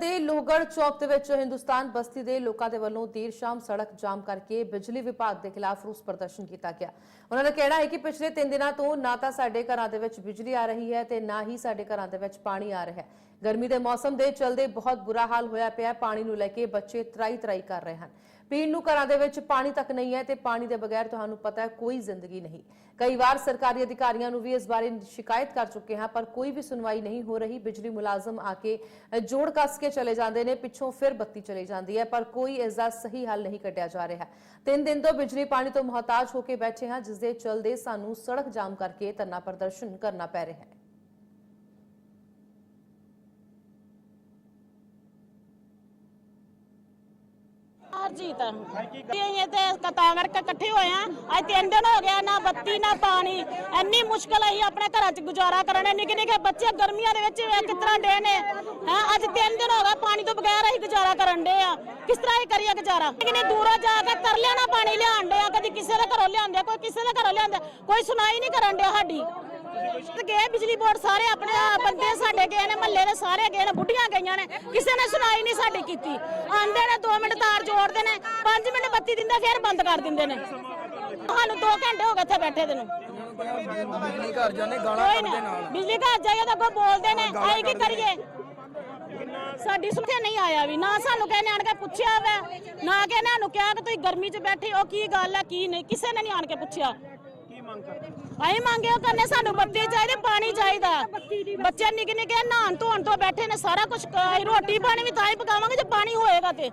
ਦੇ ਲੋਹਗੜ੍ਹ ਚੌਕ ਦੇ ਵਿੱਚ ਹਿੰਦੁਸਤਾਨ ਬਸਤੀ ਦੇ ਲੋਕਾਂ ਦੇ ਵੱਲੋਂ ਦੇਰ ਸ਼ਾਮ ਸੜਕ ਜਾਮ ਕਰਕੇ ਬਿਜਲੀ ਵਿਭਾਗ ਦੇ ਖਿਲਾਫ ਰੋਸ ਪ੍ਰਦਰਸ਼ਨ ਕੀਤਾ ਗਿਆ। ਉਹਨਾਂ ਦਾ ਕਹਿਣਾ ਹੈ ਕਿ ਪਿਛਲੇ 3 ਦਿਨਾਂ ਤੋਂ ਨਾ ਤਾਂ ਸਾਡੇ ਘਰਾਂ ਦੇ ਵਿੱਚ ਬਿਜਲੀ ਆ ਰਹੀ ਹੈ ਤੇ ਨਾ ਹੀ ਸਾਡੇ ਘਰਾਂ ਦੇ ਵਿੱਚ ਪਾਣੀ ਆ ਰਿਹਾ ਹੈ। ਗਰਮੀ ਦੇ ਮੌਸਮ ਦੇ ਚਲਦੇ ਬਹੁਤ ਬੁਰਾ ਹਾਲ ਹੋਇਆ ਪਿਆ ਪਾਣੀ ਨੂੰ ਲੈ ਕੇ ਬੱਚੇ ਤਰਾਈ ਤਰਾਈ ਕਰ ਰਹੇ ਹਨ। ਪੀਣ ਨੂੰ ਘਰਾਂ ਦੇ ਵਿੱਚ ਪਾਣੀ ਤੱਕ ਨਹੀਂ ਹੈ ਤੇ ਪਾਣੀ ਦੇ ਬਗੈਰ ਤੁਹਾਨੂੰ ਪਤਾ ਹੈ ਕੋਈ ਜ਼ਿੰਦਗੀ ਨਹੀਂ। ਕਈ ਵਾਰ ਸਰਕਾਰੀ ਅਧਿਕਾਰੀਆਂ ਨੂੰ ਵੀ ਇਸ ਬਾਰੇ ਸ਼ਿਕਾਇਤ ਕਰ ਚੁੱਕੇ ਹਾਂ, ਪਰ ਕੋਈ ਵੀ ਸੁਣਵਾਈ ਨਹੀਂ ਹੋ ਰਹੀ। ਬਿਜਲੀ ਮੁਲਾਜ਼ਮ ਆ ਕੇ ਜੋੜ ਕੱਸ ਕੇ ਚਲੇ ਜਾਂਦੇ ਨੇ, ਪਿੱਛੋਂ ਫਿਰ ਬੱਤੀ ਚਲੀ ਜਾਂਦੀ ਹੈ, ਪਰ ਕੋਈ ਇਸ ਦਾ ਸਹੀ ਹੱਲ ਨਹੀਂ ਕੱਢਿਆ ਜਾ ਰਿਹਾ। ਤਿੰਨ ਦਿਨ ਤੋਂ ਬਿਜਲੀ, ਪਾਣੀ ਤੋਂ ਮੁਹਤਾਜ ਹੋ ਕੇ ਬੈਠੇ ਹਾਂ ਜਿਸ ਦੇ ਚਲਦੇ ਸਾਨੂੰ ਸੜਕ ਜਾਮ ਕਰਕੇ ਧਰਨਾ ਪ੍ਰਦਰਸ਼ਨ ਕਰਨਾ ਪੈ ਰਿਹਾ ਹੈ। ਹਰਜੀਤ ਤੇ। ਤੇ ਕਤਾ ਇਕੱਠੇ ਹੋਏ ਆ ਅੱਜ ਤਿੰਨ ਦਿਨ ਹੋ ਗਿਆ ਨਾ ਬੱਤੀ, ਨਾ ਪਾਣੀ। ਇੰਨੀ ਮੁਸ਼ਕਲ ਆਈ ਆਪਣੇ ਘਰਾਂ 'ਚ ਗੁਜ਼ਾਰਾ ਕਰਨੇ ਨਿੱਕੇ ਨਿੱਕੇ ਬੱਚੇ ਗਰਮੀਆਂ ਦੇ ਵਿੱਚ ਕਿਸ ਤਰ੍ਹਾਂ ਡੇ ਨੇ? ਹੈ, ਅੱਜ ਤਿੰਨ ਦਿਨ ਹੋ ਗਿਆ ਪਾਣੀ ਤੋਂ ਬਗੈਰ ਅਸੀਂ ਗੁਜ਼ਾਰਾ ਕਰਨ ਡੇ ਆ। ਕਿਸ ਤਰ੍ਹਾਂ ਹੀ ਕਰੀਏ ਗੁਜ਼ਾਰਾ? ਕਿੰਨੀ ਦੂਰੋਂ ਜਾ ਕੇ ਕਰ ਲਿਆ ਨਾ ਪਾਣੀ ਲਿਆਣ ਡੇ ਆ। ਕਦੀ ਕਿਸੇ ਦੇ ਘਰੋਂ ਲਿਆਂਦੇ ਕੋਈ ਕਿਸੇ ਦੇ ਘਰੋਂ ਲਿਆਂਦੇ ਕੋਈ ਸੁਣਾਈ ਨਹੀਂ ਕਰਨ ਡਿਆ ਸਾਡੀ। ਤੇ ਗਏ ਬਿਜਲੀ ਬੋਰਡ ਸਾਰੇ ਆਪਣੇ ਬੰਦੇ ਸਾਡੇ ਗਏ ਨੇ ਮਹੱਲੇ ਦੇ ਸਾਰੇ ਗਏ ਨੇ ਬੁੱਢੀਆਂ ਗਈਆਂ ਨੇ ਕਿਸੇ ਨੇ ਸੁਣਾਈ ਨਹੀਂ ਸਾਡੀ ਕੀਤੀ। ਆਂਦੇ ਨੇ 2 ਮਿੰਟ ਤਾਰ ਜੋੜਦੇ ਨੇ 5 ਮਿੰਟ ਬੱਤੀ ਦਿੰਦੇ ਫਿਰ ਬੰਦ ਕਰ ਦਿੰਦੇ ਨੇ। ਸਾਨੂੰ 2 ਘੰਟੇ ਹੋ ਗਏ ਇੱਥੇ ਬੈਠੇ ਦੇ ਨੂੰ। ਬਿਜਲੀ ਘਰ ਜਾਣੇ ਗਾਲਾਂ ਕੱਢਦੇ ਨਾ ਨਾਲ। ਬਿਜਲੀ ਘਰ ਜਾਈਏ ਤਾਂ ਅੱਗੋਂ ਬੋਲਦੇ ਨੇ ਅਸੀਂ ਕੀ ਕਰੀਏ? ਸਾਡੀ ਸੁਣਕੇ ਨਹੀਂ ਆਇਆ ਵੀ ਨਾ ਸਾਨੂੰ ਕਹਿੰਦੇ ਆਣ ਕੇ ਪੁੱਛਿਆ ਵਾ ਨਾ ਕਹਿੰਦੇ ਸਾਨੂੰ ਕਿਹਾ ਕਿ ਤੁਸੀਂ ਗਰਮੀ 'ਚ ਬੈਠੇ ਹੋ ਕੀ ਗੱਲ ਹੈ ਕੀ ਨਹੀਂ ਕਿਸੇ ਨੇ ਨਹੀਂ ਆਣ ਕੇ ਪੁੱਛਿਆ। ਅਸੀਂ ਮੰਗਿਆ ਕਰਨੇ ਸਾਨੂੰ ਬੱਤੀ ਚਾਹੀਦੀ ਪਾਣੀ ਚਾਹੀਦਾ। ਬੱਚੇ ਨਿੱਕੇ ਨਿੱਕੇ ਨਹਾਉਣ ਧੋਣ ਤੋਂ ਬੈਠੇ ਨੇ ਸਾਰਾ ਕੁਝ ਰੋਟੀ ਪਾਣੀ ਵੀ ਤਾਂ ਹੀ ਪਕਾਵਾਂਗੇ ਜੇ ਪਾਣੀ ਹੋਏਗਾ ਤੇ।